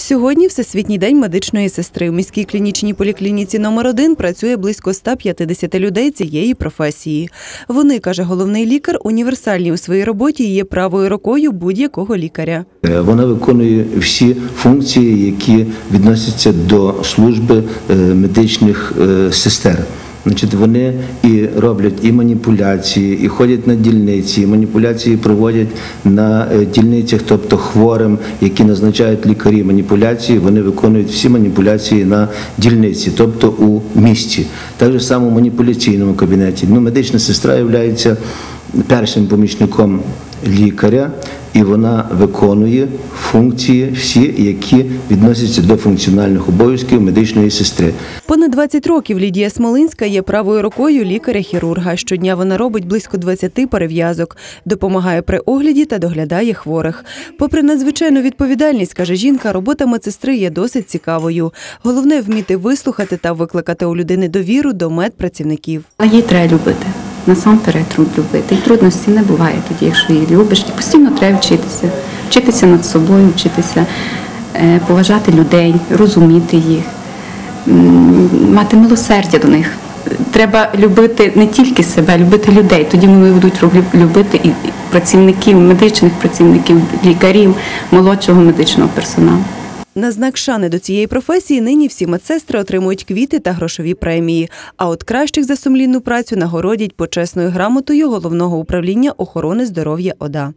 Сьогодні Всесвітній день медичної сестри. У міській клінічній поліклініці номер 1 працює близько 150 людей цієї професії. Вони, каже головний лікар, універсальні у своїй роботі і є правою рукою будь-якого лікаря. Е, Вона виконує всі функції, які відносяться до служби е, медичних е, сестер. Значить, вони і роблять і маніпуляції, і ходять на дільниці, і маніпуляції проводять на е, дільницях, тобто хворим, які назначають лікарі маніпуляції, вони виконують всі маніпуляції на дільниці, тобто у місті. Так само в маніпуляційному кабінеті. Ну, медична сестра є першим помічником лікаря, і вона виконує функції всі, які відносяться до функціональних обов'язків медичної сестри. Понад 20 років Лідія Смолинська є правою рукою лікаря-хірурга. Щодня вона робить близько 20 перев'язок, допомагає при огляді та доглядає хворих. Попри надзвичайну відповідальність, каже жінка, робота медсестри є досить цікавою. Головне вміти вислухати та викликати у людини довіру до медпрацівників. Її треба любити. Насамперед труд любити. І трудності не буває тоді, якщо її любиш. І постійно треба вчитися, вчитися над собою, вчитися е, поважати людей, розуміти їх, мати милосердя до них. Треба любити не тільки себе, а любити людей. Тоді вони будуть любити і працівників, медичних працівників, лікарів, молодшого медичного персоналу. На знак шани до цієї професії нині всі медсестри отримують квіти та грошові премії. А от кращих за сумлінну працю нагородять почесною грамотою головного управління охорони здоров'я ОДА.